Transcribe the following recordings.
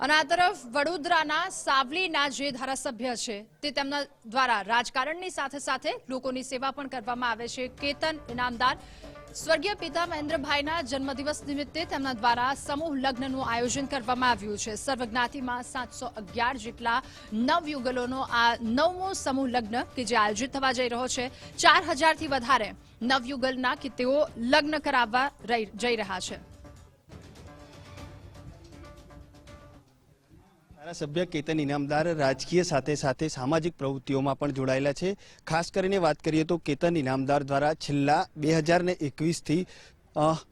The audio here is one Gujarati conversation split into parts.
અને આ તરફ વડોદરાના સાવલીના જે ધારાસભ્ય છે, તે તેમના દ્વારા રાજકારણની સાથે સાથે લોકોની સેવા પણ કરવામાં આવે છે. કેતન ઇનામદાર, સ્વર્ગીય પિતા મહેન્દ્રભાઈના જન્મદિવસ નિમિત્તે તેમના દ્વારા સમૂહ લગ્નનું આયોજન કરવામાં આવ્યું છે. સર્વજ્ઞાતિમાં સાતસો અગિયાર જેટલા નવયુગલોનો આ નવમો સમૂહ લગ્ન કે જે આયોજિત થવા જઈ રહ્યો છે, ચાર હજારથી વધારે નવયુગલના કે તેઓ લગ્ન કરાવવા જઈ રહ્યા છે. ધારાસભ્ય કેતન ઇનામદાર રાજકીય સાથે સાથે સામાજિક પ્રવૃત્તિઓમાં પણ જોડાયેલા છે. ખાસ કરીને વાત કરીએ તો કેતન ઇનામદાર દ્વારા છેલ્લા બે હજાર ને એકવીસથી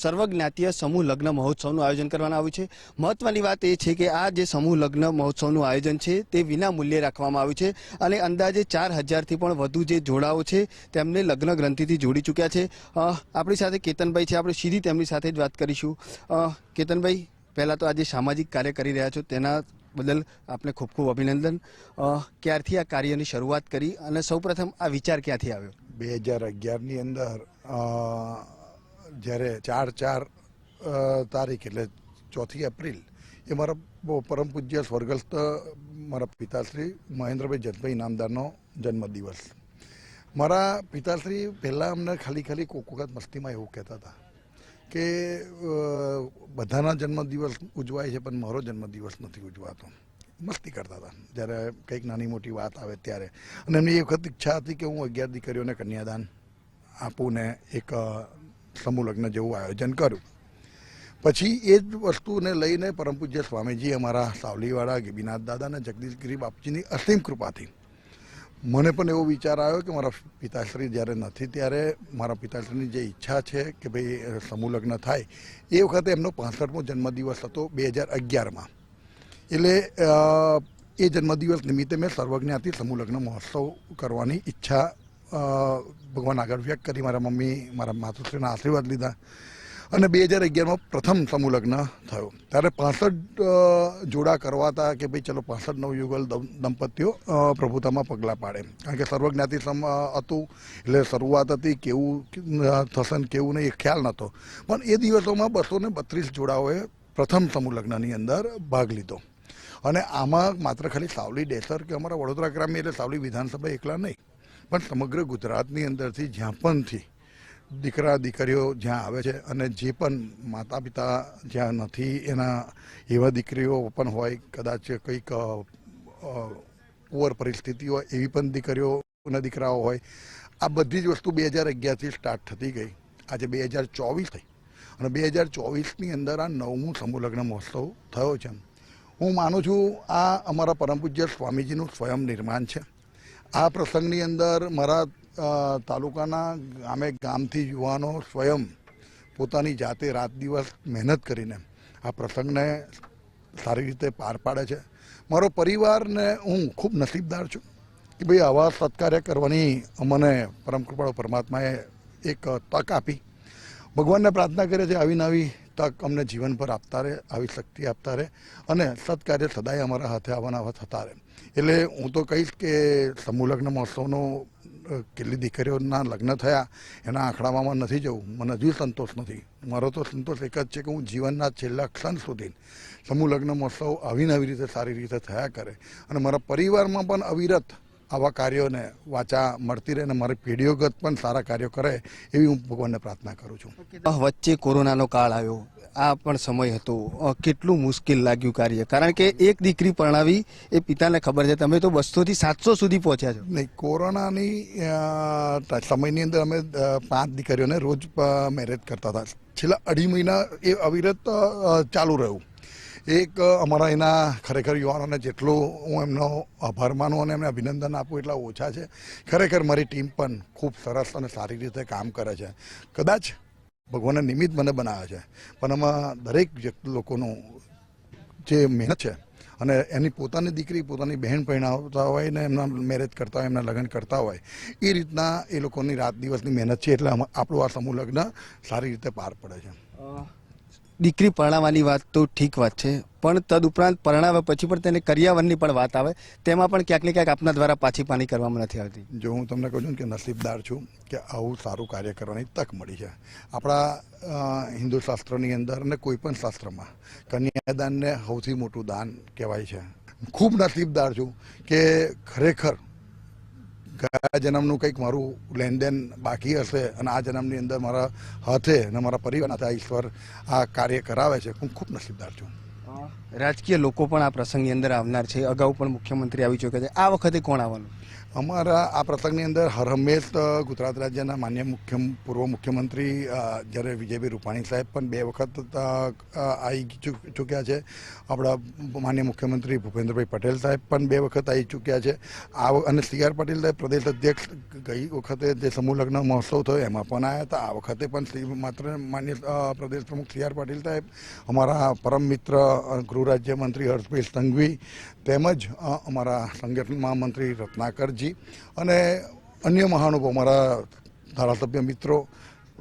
સર્વજ્ઞાતીય સમૂહ લગ્ન મહોત્સવનું આયોજન કરવામાં આવ્યું છે. મહત્વની વાત એ છે કે આ જે સમૂહ લગ્ન મહોત્સવનું આયોજન છે તે વિના મૂલ્યે રાખવામાં આવ્યું છે અને અંદાજે ચાર હજારથી પણ વધુ જે જોડાઓ છે તેમને લગ્ન ગ્રંથિથી જોડી ચૂક્યા છે. આપણી સાથે કેતનભાઈ છે. આપણે સીધી તેમની સાથે જ વાત કરીશું. કેતનભાઈ, પહેલાં તો આજે સામાજિક કાર્ય કરી રહ્યા છો, તેના બદલ આપને ખૂબ ખૂબ અભિનંદન. ક્યારથી આ કાર્યની શરૂઆત કરી અને સૌપ્રથમ આ વિચાર ક્યાંથી આવ્યો? બે હજાર અગિયારની અંદર જ્યારે ચાર ચાર તારીખ એટલે ચોથી એપ્રિલ, એ મારા પરમ પૂજ્ય સ્વર્ગસ્થ, મારા પિતાશ્રી મહેન્દ્રભાઈ જતભાઈ નામદારનો જન્મદિવસ. મારા પિતાશ્રી પહેલાં અમને ખાલી ખાલી કોક વખત મસ્તીમાં એવું કહેતા હતા. કે બધાના જન્મદિવસ ઉજવાય છે, પણ મારો જન્મદિવસ નથી ઉજવાતો. મસ્તી કરતા હતા. જ્યારે કંઈક નાની મોટી વાત આવે ત્યારે. અને એમની એ વખત ઈચ્છા હતી કે હું અગિયાર દીકરીઓને કન્યાદાન આપું ને એક સમૂહ લગ્ન જેવું આયોજન કરું. પછી એ જ વસ્તુને લઈને પરમ પૂજ્ય સ્વામીજી અમારા સાવલીવાળા ગિબીનાથ દાદા અને જગદીશગીરી બાપજીની અસીમ કૃપાથી મને પણ એવો વિચાર આવ્યો કે મારા પિતાશ્રી જ્યારે નથી, ત્યારે મારા પિતાશ્રીની જે ઈચ્છા છે કે ભાઈ સમૂહ લગ્ન થાય, એ વખતે એમનો પાસઠમો જન્મદિવસ હતો બે હજાર અગિયારમાં. એટલે એ જન્મદિવસ નિમિત્તે મેં સર્વજ્ઞાતિ સમૂહ લગ્ન મહોત્સવ કરવાની ઈચ્છા ભગવાન આગળ વ્યક્ત કરી, મારા મમ્મી, મારા માતુશ્રીના આશીર્વાદ લીધા. અને બે હજાર અગિયારમાં પ્રથમ સમૂહ લગ્ન થયો. ત્યારે પાસઠ જોડા કરવાતા કે ભાઈ ચલો પાસઠ નવયુગલ દંપતીઓ પ્રભુતામાં પગલાં પાડે. કારણ કે સર્વજ્ઞાતિ સમ હતું, એટલે શરૂઆત હતી કેવું થશે ને કેવું નહીં એ ખ્યાલ નહોતો પણ એ દિવસોમાં બસો ને બત્રીસ જોડાઓએ પ્રથમ સમૂહ લગ્નની અંદર ભાગ લીધો. અને આમાં માત્ર ખાલી સાવલી ડેસર કે અમારા વડોદરા ગ્રામ્ય એટલે સાવલી વિધાનસભા એકલા નહીં, પણ સમગ્ર ગુજરાતની અંદરથી જ્યાં પણથી દીકરા, દીકરીઓ જ્યાં આવે છે અને જે પણ માતા પિતા જ્યાં નથી, એના એવા દીકરીઓ પણ હોય, કદાચ કંઈક પુઅર પરિસ્થિતિ હોય, એવી પણ દીકરીઓ અને દીકરાઓ હોય. આ બધી જ વસ્તુ બે હજાર અગિયારથી સ્ટાર્ટ થતી ગઈ. આજે બે હજાર ચોવીસ થઈ. અને બે હજાર ચોવીસની અંદર આ નવમું સમૂહ લગ્ન મહોત્સવ થયો છે. હું માનું છું આ અમારા પરમ પૂજ્ય સ્વામીજીનું સ્વયં નિર્માણ છે. આ પ્રસંગની અંદર મારા તાલુકાના ગામે ગામથી યુવાનો સ્વયં પોતાની જાતે રાત દિવસ મહેનત કરીને આ પ્રસંગને સારી રીતે પાર પાડે છે. મારો પરિવારને હું ખૂબ નસીબદાર છું કે ભાઈ આવા સત્કાર્ય કરવાની અમને પરમ કૃપાળુ પરમાત્માએ એક તક આપી. ભગવાનને પ્રાર્થના કરે છે આવી નવી તક અમને જીવનભર આપતા રહે, આવી શક્તિ આપતા રહે અને સત્કાર્ય સદાય અમારા હાથે આવવાના થતા રહે. એટલે હું તો કહીશ કે સમૂહલગ્ન મહોત્સવનો કેટલી દીકરીઓના લગ્ન થયા, એના આંકડામાં નથી જવું. મને હજુ સંતોષ નથી. મારો તો સંતોષ એક જ છે કે હું જીવનના છેલ્લા ક્ષણ સુધી સમૂહ લગ્ન, મહોત્સવ આવી ને આવી રીતે સારી રીતે થયા કરે. અને મારા પરિવારમાં પણ અવિરત આવા કાર્યોને વાચા મળતી રહે અને મારી પેઢીઓગત પણ સારા કાર્યો કરે એવી હું ભગવાનને પ્રાર્થના કરું છું. વચ્ચે કોરોનાનો કાળ આવ્યો. આ પણ સમય હતો. કેટલું મુશ્કેલ લાગ્યું કાર્ય. કારણ કે એક દીકરી પરણાવી એ પિતાને ખબર છે તમે તો બસો થી સાતસો સુધી પહોંચ્યા છો. નહીં કોરોનાની સમયની અંદર અમે પાંચ દીકરીઓને રોજ મેરેજ કરતા હતા. છેલ્લા અઢી મહિના એ અવિરત ચાલુ રહ્યું. એક અમારા એના ખરેખર યુવાનોને જેટલું હું એમનો આભાર માનું અને એમને અભિનંદન આપું એટલા ઓછા છે. ખરેખર મારી ટીમ પણ ખૂબ સરસ અને સારી રીતે કામ કરે છે. કદાચ ભગવાને નિમિત્ત મને બનાવે છે, પણ આમાં દરેક લોકોનું જે મહેનત છે અને એની પોતાની દીકરી, પોતાની બહેન પરણાવતા હોય ને એમના મેરેજ કરતા હોય, એમના લગ્ન કરતા હોય, એ રીતના એ લોકોની રાત દિવસની મહેનત છે એટલે આપણું આ સમૂહ લગ્ન સારી રીતે પાર પડે છે. દીકરી પરણાવવાની વાત તો ઠીક વાત છે, પણ તદુપરાંત પરણાવ્યા પછી પણ તેને કરિયાવરની પણ વાત આવે, તેમાં પણ ક્યાંક ને ક્યાંક આપના દ્વારા પાછી પાની કરવામાં નથી આવતી. જો હું તમને કહું છું કે નસીબદાર છું કે આવું સારું કાર્ય કરવાની તક મળી છે. આપણા હિન્દુ શાસ્ત્રની અંદર અને કોઈ પણ શાસ્ત્રમાં કન્યાદાનને સૌથી મોટું દાન કહેવાય છે. ખૂબ નસીબદાર છું કે ખરેખર ગયા જન્મનું કંઈક મારું લેનદેન બાકી હશે અને આ જન્મની અંદર મારા હાથે અને મારા પરિવાર હાથે આ ઈશ્વર આ કાર્ય કરાવે છે, હું ખૂબ નસીબદાર છું. રાજકીય લોકો પણ આ પ્રસંગની અંદર આવનાર છે. અગાઉ પણ મુખ્યમંત્રી આવી ચૂક્યા છે. આ વખતે કોણ આવવાનું? અમારા આ પ્રસંગની અંદર હર હંમેશ ગુજરાત રાજ્યના માન્ય મુખ્ય પૂર્વ મુખ્યમંત્રી જ્યારે વિજયભાઈ રૂપાણી સાહેબ પણ બે વખત આવી ચૂક્યા છે. આપણા માન્ય મુખ્યમંત્રી ભૂપેન્દ્રભાઈ પટેલ સાહેબ પણ બે વખત આવી ચૂક્યા છે. આ અને સી આર પાટીલ સાહેબ પ્રદેશ અધ્યક્ષ ગઈ વખતે જે સમૂહ લગ્ન મહોત્સવ થયો એમાં પણ આવ્યા હતા. આ વખતે પણ શ્રી માત્ર માન્ય પ્રદેશ પ્રમુખ સી આર પાટીલ સાહેબ, અમારા પરમ મિત્ર ગૃહ રાજ્યમંત્રી હર્ષભાઈ સંઘવી તેમજ અમારા સંગઠન મહામંત્રી રત્નાકરજી અને અન્ય મહાનુભાવ અમારા ધારાસભ્ય મિત્રો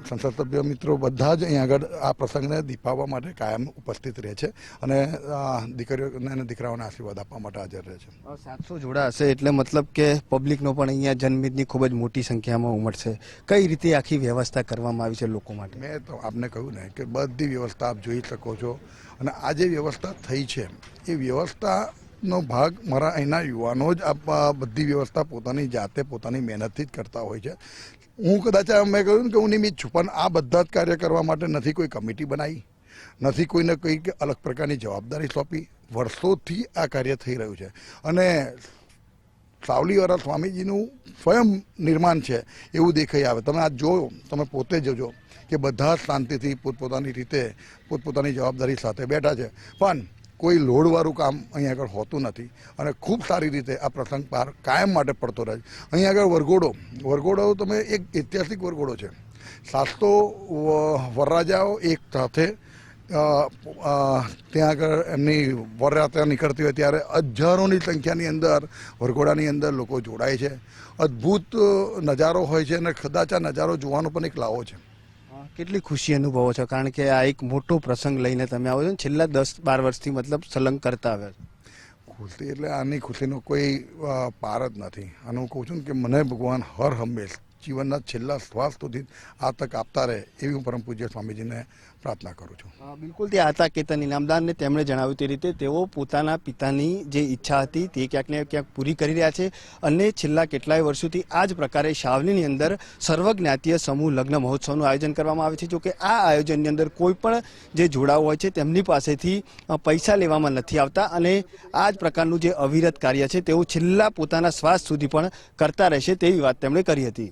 સંસદ સભ્ય મિત્રો બધા જ અહીં આગળ આ પ્રસંગને દીપાવવા માટે કાયમ ઉપસ્થિત રહે છે અને દીકરીઓને અને દીકરાઓને આશીર્વાદ આપવા માટે હાજર રહે છે. સાતસો જોડા હશે એટલે મતલબ કે પબ્લિકનો પણ અહીંયા જન્મિતની ખૂબ જ મોટી સંખ્યામાં ઉમટશે કઈ રીતે આખી વ્યવસ્થા કરવામાં આવી છે લોકો માટે? મેં તો આપને કહ્યું ને કે બધી વ્યવસ્થા આપ જોઈ શકો છો. અને આ જે વ્યવસ્થા થઈ છે એ વ્યવસ્થાનો ભાગ મારા અહીંના યુવાનો જ આ બધી વ્યવસ્થા પોતાની જાતે પોતાની મહેનતથી જ કરતા હોય છે. હું કદાચ મેં કહ્યું કે હું નિમિત્ત છું, પણ આ બધા જ કાર્ય કરવા માટે નથી કોઈ કમિટી બનાવી, નથી કોઈને કંઈક અલગ પ્રકારની જવાબદારી સોંપી. વર્ષોથી આ કાર્ય થઈ રહ્યું છે. અને સાવલીવાળા સ્વામીજીનું સ્વયં નિર્માણ છે, એવું દેખાઈ આવે. તમે આ જોયો તમે પોતે જોજો કે બધા શાંતિથી પોતપોતાની રીતે, પોતપોતાની જવાબદારી સાથે બેઠા છે. પણ કોઈ લોડવાળું કામ અહીં આગળ હોતું નથી અને ખૂબ સારી રીતે આ પ્રસંગ પાર કાયમ માટે પડતો રહે છે. અહીં આગળ વરઘોડો. વરઘોડો તમે એક ઐતિહાસિક વરઘોડો છે. સાતસો વ- વરરાજાઓ એક સાથે ત્યાં આગળ એમની વરયાત્રા નીકળતી હોય ત્યારે હજારોની સંખ્યાની અંદર, વરઘોડાની અંદર લોકો જોડાય છે. અદ્ભુત નજારો હોય છે અને કદાચ આ નજારો જોવાનો પણ એક લાવો છે. કેટલી ખુશી અનુભવો છો? કારણ કે આ એક મોટો પ્રસંગ લઈને તમે આવો છો ને, છેલ્લા દસ બાર વર્ષથી મતલબ સલંગ કરતા આવ્યા છો. ખુશી એટલે આની ખુશીનો કોઈ પાર જ નથી. અને હું કહું છું કે મને ભગવાન હર હંમેશ જીવનના છેલ્લા શ્વાસ સુધી આ તક આપતા રહે એવી હું પરમ પૂજ્ય સ્વામીજીને પ્રાર્થના કરું છું. બિલકુલ. તે આતા કેતન ઇનામદારને તેમણે જણાવ્યું તે રીતે તેઓ પોતાના પિતાની જે ઈચ્છા હતી તે ક્યાંક ને ક્યાંક પૂરી કરી રહ્યા છે અને છેલ્લા કેટલાય વર્ષોથી આ જ પ્રકારે શાવલીની અંદર સર્વજ્ઞાતીય સમૂહ લગ્ન મહોત્સવનું આયોજન કરવામાં આવે છે. જોકે આ આયોજનની અંદર કોઈ પણ જે જોડાઓ હોય છે તેમની પાસેથી પૈસા લેવામાં નથી આવતા અને આ જ પ્રકારનું જે અવિરત કાર્ય છે તેઓ છેલ્લા પોતાના શ્વાસ સુધી પણ કરતા રહેશે તેવી વાત તેમણે કરી હતી.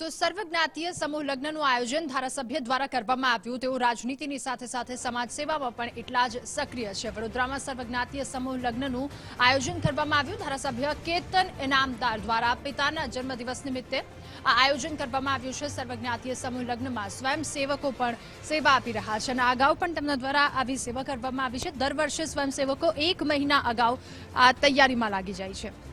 તો સર્વજ્ઞાતીય સમૂહ લગ્નનું આયોજન ધારાસભ્ય દ્વારા કરવામાં આવ્યું. તેઓ રાજનીતિની સાથે સાથે સમાજ સેવામાં પણ એટલા જ સક્રિય છે. વડોદરામાં સર્વજ્ઞાતીય સમૂહ લગ્નનું આયોજન કરવામાં આવ્યું. ધારાસભ્ય કેતન ઇનામદાર દ્વારા પિતાના જન્મદિવસ નિમિત્તે આ આયોજન કરવામાં આવ્યું છે. સર્વજ્ઞાતીય સમૂહ લગ્નમાં સ્વયંસેવકો પણ સેવા આપી રહ્યા છે અને અગાઉ પણ તેમના દ્વારા આવી સેવા કરવામાં આવી છે. દર વર્ષે સ્વયંસેવકો એક મહિના અગાઉ આ તૈયારીમાં લાગી જાય છે.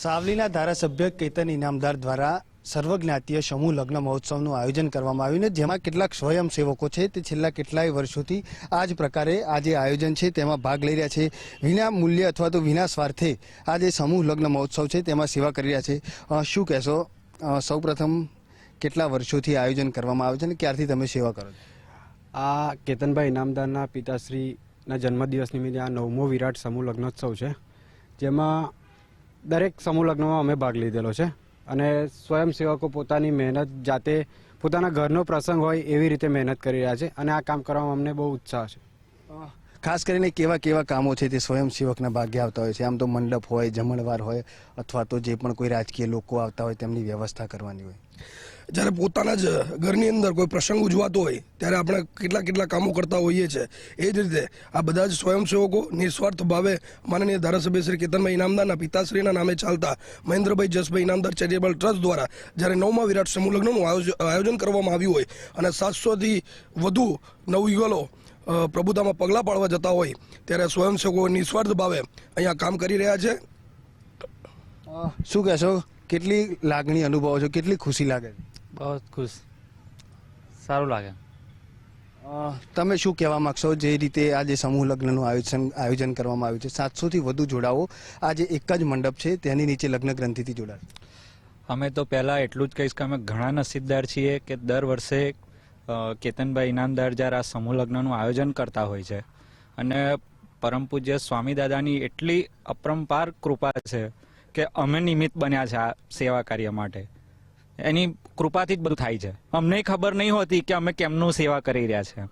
સાવલીના ધારાસભ્ય કેતન ઇનામદાર દ્વારા સર્વજ્ઞાતીય સમૂહ લગ્ન મહોત્સવનું આયોજન કરવામાં આવ્યું ને જેમાં કેટલાક સ્વયંસેવકો છે. તે છેલ્લા કેટલાય વર્ષોથી આ જ પ્રકારે આ જે આયોજન છે, તેમાં ભાગ લઈ રહ્યા છે. વિના મૂલ્ય અથવા તો વિના સ્વાર્થે આ જે સમૂહ લગ્ન મહોત્સવ છે, તેમાં સેવા કરી રહ્યા છે. શું કહેશો? સૌપ્રથમ કેટલા વર્ષોથી આયોજન કરવામાં આવે છે અને ક્યારથી તમે સેવા કરો છો? આ કેતનભાઈ ઇનામદારના પિતાશ્રીના જન્મદિવસ નિમિત્તે આ નવમો વિરાટ સમૂહ લગ્નોત્સવ છે, જેમાં દરેક સમૂહ લગ્નમાં અમે ભાગ લીધેલો છે અને સ્વયંસેવકો પોતાની મહેનત જાતે પોતાના ઘરનો પ્રસંગ હોય એવી રીતે મહેનત કરી રહ્યા છે અને આ કામ કરવામાં અમને બહુ ઉત્સાહ છે. ખાસ કરીને કેવા કેવા કામો છે તે સ્વયંસેવકના ભાગ્ય આવતા હોય છે? આમ તો મંડપ હોય, જમણવાર હોય અથવા તો જે પણ કોઈ રાજકીય લોકો આવતા હોય તેમની વ્યવસ્થા કરવાની હોય. જ્યારે પોતાના જ ઘરની અંદર કોઈ પ્રસંગ ઉજવાતો હોય, ત્યારે આપણે કેટલા કેટલા કામો કરતા હોઈએ છીએ. એ જ રીતે આ બધા જ સ્વયંસેવકો નિસ્વાર્થ ભાવે માનનીય ધારાસભ્ય શ્રી કેતનભાઈ ઇનામદારના પિતાશ્રીના નામે ચાલતા મહેન્દ્રભાઈ જસભાઈ ઇનામદાર ચેરિટેબલ ટ્રસ્ટ દ્વારા જ્યારે નવમા વિરાટ સમૂહ લગ્નનું આયોજ- આયોજન કરવામાં આવ્યું હોય અને સાતસોથી વધુ નવયુગલો પ્રભુતામાં પગલાં પાડવા જતા હોય, ત્યારે સ્વયંસેવકો નિસ્વાર્થ ભાવે અહીંયા કામ કરી રહ્યા છે. શું કહેશો? કેટલી લાગણી અનુભવો છો? કેટલી ખુશી લાગે છે? બહુ ખુશ. સારું લાગે. તમે શું કહેવા માંગશો? જે રીતે આજે સમૂહ લગ્નનું આયોજન આયોજન કરવામાં આવ્યું છે સાતસોથી વધુ જોડાઓ આ જે એક જ મંડપ છે તેની નીચે લગ્ન ગ્રંથિથી જોડાશે. અમે તો પહેલાં એટલું જ કહીશ કે અમે ઘણા નસીબદાર છીએ કે દર વર્ષે કેતનભાઈ ઇનામદાર જ્યારે આ સમૂહ લગ્નનું આયોજન કરતા હોય છે. અને પરમ પૂજ્ય સ્વામી દાદાની એટલી અપરંપાર કૃપા છે કે અમે નિમિત્ત બન્યા છે આ સેવા કાર્ય માટે. એની કૃપાથી જ બધું થાય છે. અમને ખબર નહીં હોતી કે અમે કેમનું સેવા કરી રહ્યા છે.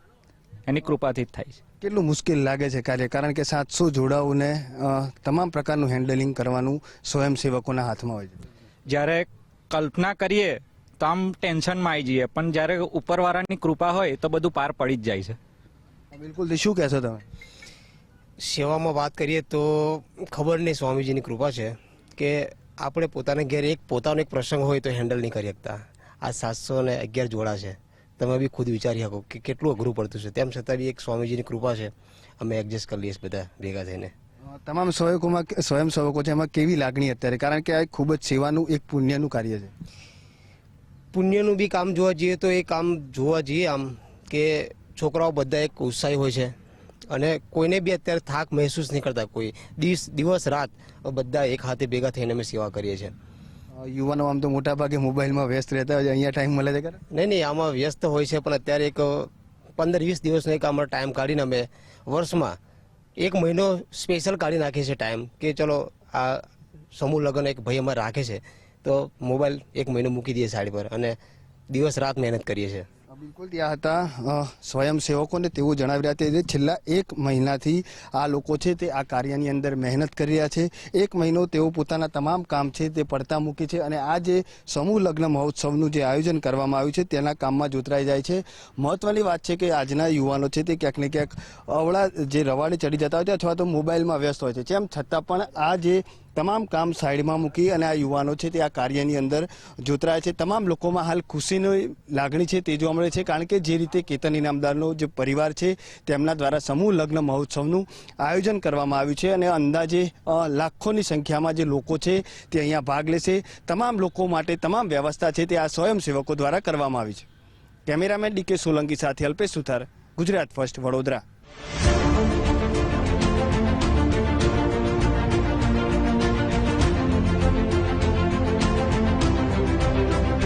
એની કૃપાથી જ થાય છે. કેટલું મુશ્કેલ લાગે છે કાર્ય? કારણ કે સાતસો જોડાઓને તમામ પ્રકારનું હેન્ડલિંગ કરવાનું સ્વયંસેવકોના હાથમાં હોય છે. જ્યારે કલ્પના કરીએ તો આમ ટેન્શનમાં આવી જઈએ. પણ જ્યારે ઉપરવાળાની કૃપા હોય તો બધું પાર પડી જ જાય છે. બિલકુલ. શું કહેશો તમે? સેવામાં વાત કરીએ તો ખબર નહીં સ્વામીજીની કૃપા છે કે આપણે પોતાના ઘેર એક પોતાનો એક પ્રસંગ હોય તો હેન્ડલ નહીં કરી શકતા. આ સાતસો ને અગિયાર જોડા છે. તમે બી ખુદ વિચારી શકો કે કેટલું અઘરું પડતું છે. તેમ છતાં બી એક સ્વામીજીની કૃપા છે. અમે એડજસ્ટ કરી લઈએ છીએ બધા ભેગા થઈને. તમામ સ્વયંકોમાં સ્વયંસેવકો છે એમાં કેવી લાગણી અત્યારે? કારણ કે આ ખૂબ જ સેવાનું એક પુણ્યનું કાર્ય છે. પુણ્યનું બી કામ જોવા જઈએ તો એ કામ જોવા જઈએ આમ કે છોકરાઓ બધા એક ઉત્સાહી હોય છે. અને કોઈને બી અત્યારે થાક મહેસૂસ નહીં કરતા. કોઈ દિવસ દિવસ રાત બધા એક હાથે ભેગા થઈને અમે સેવા કરીએ છીએ. યુવાનો આમ તો મોટા ભાગે મોબાઈલમાં વ્યસ્ત રહેતા હોય અહીંયા ટાઈમ મળે છે ખરા? નહીં નહીં આમાં વ્યસ્ત હોય છે પણ અત્યારે એક પંદર વીસ દિવસનો એક અમારો ટાઈમ કાઢીને અમે વર્ષમાં એક મહિનો સ્પેશિયલ કાઢી નાખીએ છીએ ટાઈમ કે ચલો આ સમૂહ લગ્ન એક ભાઈ અમારે રાખે છે તો મોબાઈલ એક મહિનો મૂકી દઈએ સાડી પર અને દિવસ રાત મહેનત કરીએ છીએ. બિલકુલ ત્યાં હતા સ્વયંસેવકોને તેઓ જણાવી રહ્યા કે છેલ્લા એક મહિનાથી આ લોકો છે તે આ કાર્યની અંદર મહેનત કરી રહ્યા છે. એક મહિનો તેઓ પોતાના તમામ કામ છે તે પડતા મૂકે છે અને આ જે સમૂહ લગ્ન મહોત્સવનું જે આયોજન કરવામાં આવ્યું છે તેના કામમાં જોતરાઈ જાય છે. મહત્વની વાત છે કે આજના યુવાનો છે તે ક્યાંક ને ક્યાંક અવળા જે રવાડે ચડી જતા હોય છે અથવા તો મોબાઈલમાં વ્યસ્ત હોય છે. તેમ છતાં પણ આ જે તમામ કામ સાઈડમાં મૂકી અને આ યુવાનો છે તે આ કાર્યની અંદર જોતરાય છે. તમામ લોકોમાં હાલ ખુશીની લાગણી છે, તે જોવા મળે છે, કારણ કે જે રીતે કેતન ઇનામદારનો જે પરિવાર છે, તેમના દ્વારા સમૂહ લગ્ન મહોત્સવનું આયોજન કરવામાં આવ્યું છે અને અંદાજે લાખોની સંખ્યામાં જે લોકો છે તે અહીંયા ભાગ લેશે. તમામ લોકો માટે તમામ વ્યવસ્થા છે તે આ સ્વયંસેવકો દ્વારા કરવામાં આવી છે. કેમેરામેન ડીકે સોલંકી સાથે અલ્પેશ સુથાર, ગુજરાત ફર્સ્ટ વડોદરા.